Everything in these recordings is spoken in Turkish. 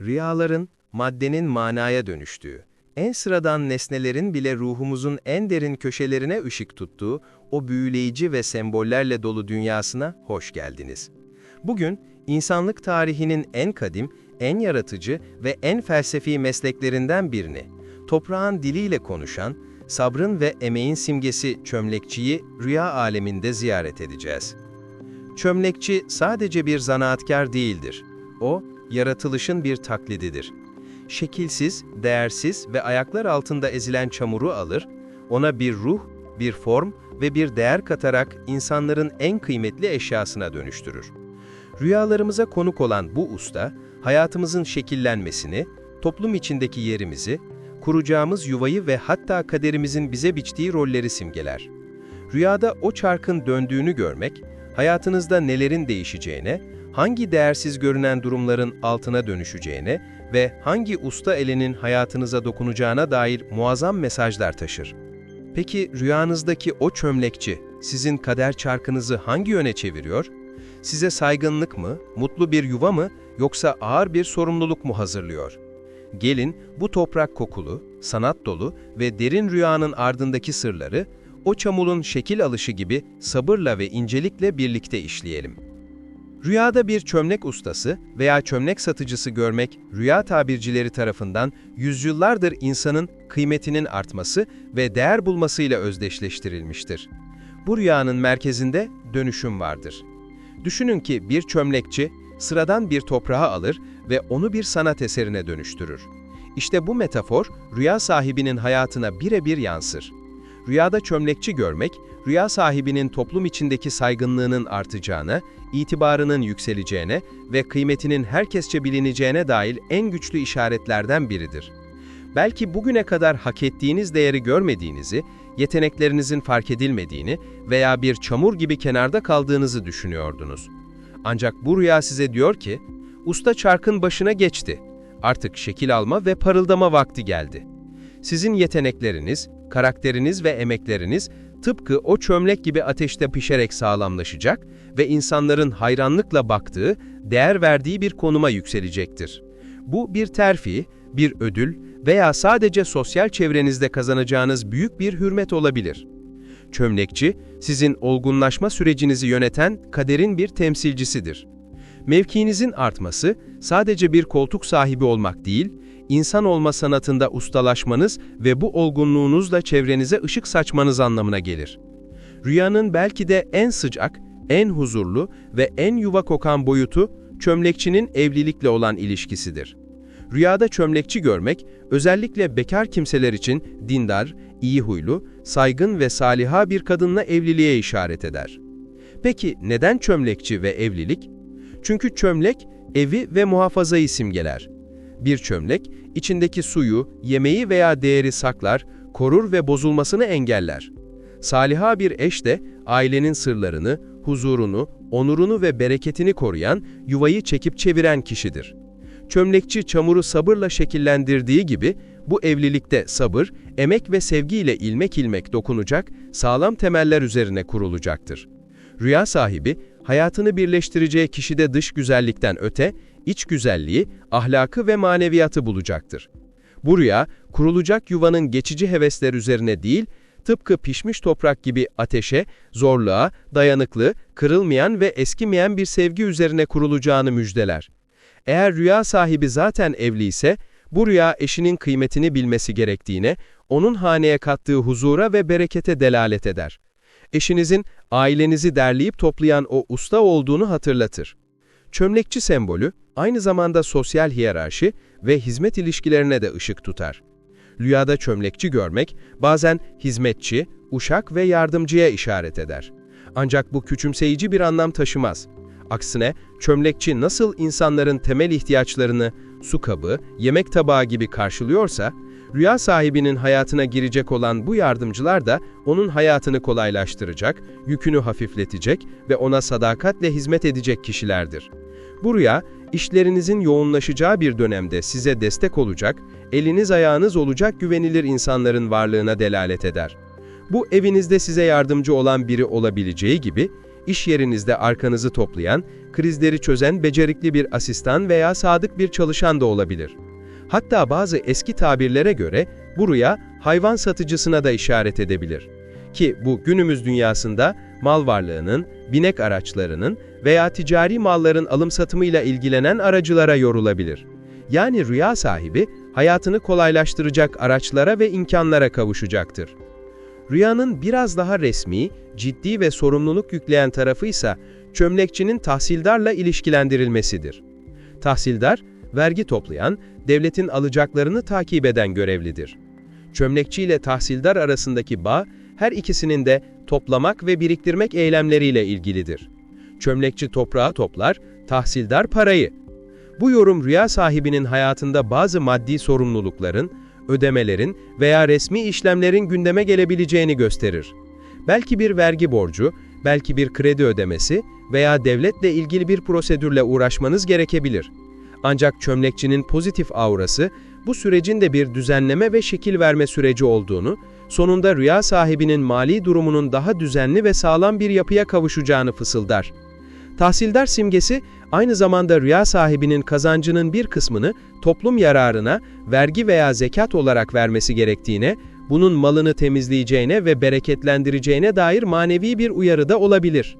Rüyaların, maddenin manaya dönüştüğü, en sıradan nesnelerin bile ruhumuzun en derin köşelerine ışık tuttuğu o büyüleyici ve sembollerle dolu dünyasına hoş geldiniz. Bugün, insanlık tarihinin en kadim, en yaratıcı ve en felsefi mesleklerinden birini, toprağın diliyle konuşan, sabrın ve emeğin simgesi çömlekçiyi rüya aleminde ziyaret edeceğiz. Çömlekçi sadece bir zanaatkar değildir. O, yaratılışın bir taklididir. Şekilsiz, değersiz ve ayaklar altında ezilen çamuru alır, ona bir ruh, bir form ve bir değer katarak insanların en kıymetli eşyasına dönüştürür. Rüyalarımıza konuk olan bu usta, hayatımızın şekillenmesini, toplum içindeki yerimizi, kuracağımız yuvayı ve hatta kaderimizin bize biçtiği rolleri simgeler. Rüyada o çarkın döndüğünü görmek, hayatınızda nelerin değişeceğine, hangi değersiz görünen durumların altına dönüşeceğine ve hangi usta elinin hayatınıza dokunacağına dair muazzam mesajlar taşır. Peki rüyanızdaki o çömlekçi sizin kader çarkınızı hangi yöne çeviriyor? Size saygınlık mı, mutlu bir yuva mı yoksa ağır bir sorumluluk mu hazırlıyor? Gelin bu toprak kokulu, sanat dolu ve derin rüyanın ardındaki sırları o çamurun şekil alışı gibi sabırla ve incelikle birlikte işleyelim. Rüyada bir çömlek ustası veya çömlek satıcısı görmek, rüya tabircileri tarafından yüzyıllardır insanın kıymetinin artması ve değer bulmasıyla özdeşleştirilmiştir. Bu rüyanın merkezinde dönüşüm vardır. Düşünün ki bir çömlekçi sıradan bir toprağı alır ve onu bir sanat eserine dönüştürür. İşte bu metafor rüya sahibinin hayatına birebir yansır. Rüyada çömlekçi görmek, rüya sahibinin toplum içindeki saygınlığının artacağına, itibarının yükseleceğine ve kıymetinin herkesçe bilineceğine dair en güçlü işaretlerden biridir. Belki bugüne kadar hak ettiğiniz değeri görmediğinizi, yeteneklerinizin fark edilmediğini veya bir çamur gibi kenarda kaldığınızı düşünüyordunuz. Ancak bu rüya size diyor ki, usta çarkın başına geçti. Artık şekil alma ve parıldama vakti geldi. Sizin yetenekleriniz, karakteriniz ve emekleriniz tıpkı o çömlek gibi ateşte pişerek sağlamlaşacak ve insanların hayranlıkla baktığı, değer verdiği bir konuma yükselecektir. Bu bir terfi, bir ödül veya sadece sosyal çevrenizde kazanacağınız büyük bir hürmet olabilir. Çömlekçi, sizin olgunlaşma sürecinizi yöneten kaderin bir temsilcisidir. Mevkiinizin artması sadece bir koltuk sahibi olmak değil, insan olma sanatında ustalaşmanız ve bu olgunluğunuzla çevrenize ışık saçmanız anlamına gelir. Rüyanın belki de en sıcak, en huzurlu ve en yuva kokan boyutu çömlekçinin evlilikle olan ilişkisidir. Rüyada çömlekçi görmek, özellikle bekar kimseler için dindar, iyi huylu, saygın ve saliha bir kadınla evliliğe işaret eder. Peki neden çömlekçi ve evlilik? Çünkü çömlek, evi ve muhafazayı simgeler. Bir çömlek, içindeki suyu, yemeği veya değeri saklar, korur ve bozulmasını engeller. Saliha bir eş de ailenin sırlarını, huzurunu, onurunu ve bereketini koruyan, yuvayı çekip çeviren kişidir. Çömlekçi çamuru sabırla şekillendirdiği gibi, bu evlilikte sabır, emek ve sevgiyle ilmek ilmek dokunacak, sağlam temeller üzerine kurulacaktır. Rüya sahibi, hayatını birleştireceği kişide dış güzellikten öte, iç güzelliği, ahlakı ve maneviyatı bulacaktır. Bu rüya, kurulacak yuvanın geçici hevesler üzerine değil, tıpkı pişmiş toprak gibi ateşe, zorluğa, dayanıklı, kırılmayan ve eskimeyen bir sevgi üzerine kurulacağını müjdeler. Eğer rüya sahibi zaten evli ise, bu rüya eşinin kıymetini bilmesi gerektiğine, onun haneye kattığı huzura ve berekete delalet eder. Eşinizin ailenizi derleyip toplayan o usta olduğunu hatırlatır. Çömlekçi sembolü, aynı zamanda sosyal hiyerarşi ve hizmet ilişkilerine de ışık tutar. Rüyada çömlekçi görmek, bazen hizmetçi, uşak ve yardımcıya işaret eder. Ancak bu küçümseyici bir anlam taşımaz. Aksine çömlekçi nasıl insanların temel ihtiyaçlarını su kabı, yemek tabağı gibi karşılıyorsa, rüya sahibinin hayatına girecek olan bu yardımcılar da onun hayatını kolaylaştıracak, yükünü hafifletecek ve ona sadakatle hizmet edecek kişilerdir. Bu rüya, işlerinizin yoğunlaşacağı bir dönemde size destek olacak, eliniz ayağınız olacak güvenilir insanların varlığına delalet eder. Bu evinizde size yardımcı olan biri olabileceği gibi, iş yerinizde arkanızı toplayan, krizleri çözen becerikli bir asistan veya sadık bir çalışan da olabilir. Hatta bazı eski tabirlere göre bu rüya hayvan satıcısına da işaret edebilir. Ki bu günümüz dünyasında mal varlığının, binek araçlarının veya ticari malların alım satımıyla ilgilenen aracılara yorulabilir. Yani rüya sahibi hayatını kolaylaştıracak araçlara ve imkanlara kavuşacaktır. Rüyanın biraz daha resmi, ciddi ve sorumluluk yükleyen tarafı ise çömlekçinin tahsildarla ilişkilendirilmesidir. Tahsildar, vergi toplayan, devletin alacaklarını takip eden görevlidir. Çömlekçi ile tahsildar arasındaki bağ, her ikisinin de toplamak ve biriktirmek eylemleriyle ilgilidir. Çömlekçi toprağı toplar, tahsildar parayı. Bu yorum rüya sahibinin hayatında bazı maddi sorumlulukların, ödemelerin veya resmi işlemlerin gündeme gelebileceğini gösterir. Belki bir vergi borcu, belki bir kredi ödemesi veya devletle ilgili bir prosedürle uğraşmanız gerekebilir. Ancak çömlekçinin pozitif aurası, bu sürecin de bir düzenleme ve şekil verme süreci olduğunu, sonunda rüya sahibinin mali durumunun daha düzenli ve sağlam bir yapıya kavuşacağını fısıldar. Tahsildar simgesi, aynı zamanda rüya sahibinin kazancının bir kısmını toplum yararına, vergi veya zekat olarak vermesi gerektiğine, bunun malını temizleyeceğine ve bereketlendireceğine dair manevi bir uyarı da olabilir.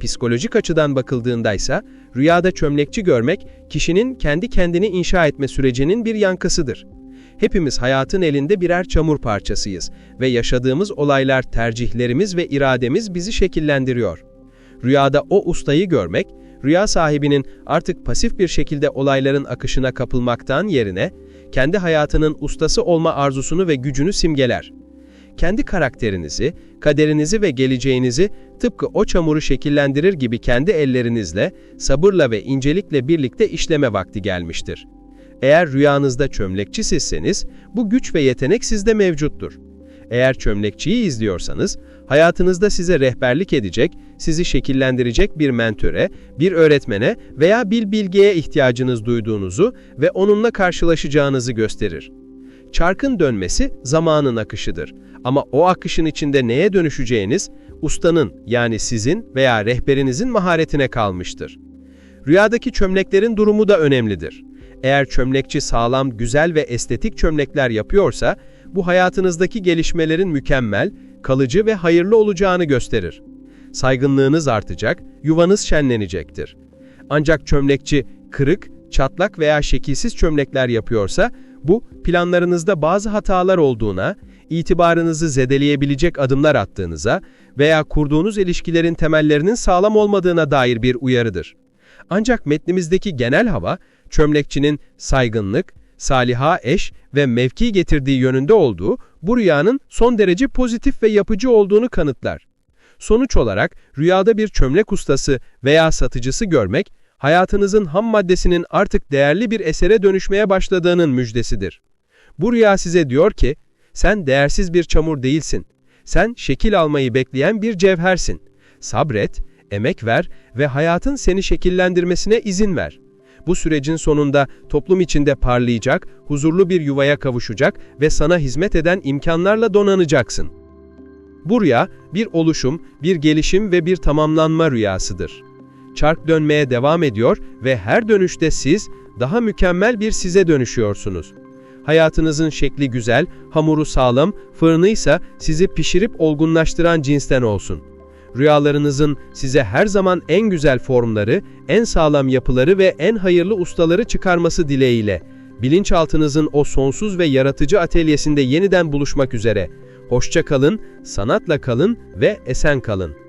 Psikolojik açıdan bakıldığında ise rüyada çömlekçi görmek kişinin kendi kendini inşa etme sürecinin bir yankısıdır. Hepimiz hayatın elinde birer çamur parçasıyız ve yaşadığımız olaylar, tercihlerimiz ve irademiz bizi şekillendiriyor. Rüyada o ustayı görmek, rüya sahibinin artık pasif bir şekilde olayların akışına kapılmaktan yerine, kendi hayatının ustası olma arzusunu ve gücünü simgeler. Kendi karakterinizi, kaderinizi ve geleceğinizi tıpkı o çamuru şekillendirir gibi kendi ellerinizle, sabırla ve incelikle birlikte işleme vakti gelmiştir. Eğer rüyanızda çömlekçi sizseniz, bu güç ve yetenek sizde mevcuttur. Eğer çömlekçiyi izliyorsanız, hayatınızda size rehberlik edecek, sizi şekillendirecek bir mentöre, bir öğretmene veya bir bilgiye ihtiyacınız duyduğunuzu ve onunla karşılaşacağınızı gösterir. Çarkın dönmesi zamanın akışıdır. Ama o akışın içinde neye dönüşeceğiniz, ustanın yani sizin veya rehberinizin maharetine kalmıştır. Rüyadaki çömleklerin durumu da önemlidir. Eğer çömlekçi sağlam, güzel ve estetik çömlekler yapıyorsa, bu hayatınızdaki gelişmelerin mükemmel, kalıcı ve hayırlı olacağını gösterir. Saygınlığınız artacak, yuvanız şenlenecektir. Ancak çömlekçi kırık, çatlak veya şekilsiz çömlekler yapıyorsa, bu planlarınızda bazı hatalar olduğuna, itibarınızı zedeleyebilecek adımlar attığınıza veya kurduğunuz ilişkilerin temellerinin sağlam olmadığına dair bir uyarıdır. Ancak metnimizdeki genel hava, çömlekçinin saygınlık, saliha eş ve mevki getirdiği yönünde olduğu bu rüyanın son derece pozitif ve yapıcı olduğunu kanıtlar. Sonuç olarak rüyada bir çömlek ustası veya satıcısı görmek, hayatınızın ham maddesinin artık değerli bir esere dönüşmeye başladığının müjdesidir. Bu rüya size diyor ki, sen değersiz bir çamur değilsin. Sen şekil almayı bekleyen bir cevhersin. Sabret, emek ver ve hayatın seni şekillendirmesine izin ver. Bu sürecin sonunda toplum içinde parlayacak, huzurlu bir yuvaya kavuşacak ve sana hizmet eden imkanlarla donanacaksın. Bu rüya bir oluşum, bir gelişim ve bir tamamlanma rüyasıdır. Çark dönmeye devam ediyor ve her dönüşte siz daha mükemmel bir size dönüşüyorsunuz. Hayatınızın şekli güzel, hamuru sağlam, fırını ise sizi pişirip olgunlaştıran cinsten olsun. Rüyalarınızın size her zaman en güzel formları, en sağlam yapıları ve en hayırlı ustaları çıkarması dileğiyle, bilinçaltınızın o sonsuz ve yaratıcı atölyesinde yeniden buluşmak üzere. Hoşça kalın, sanatla kalın ve esen kalın.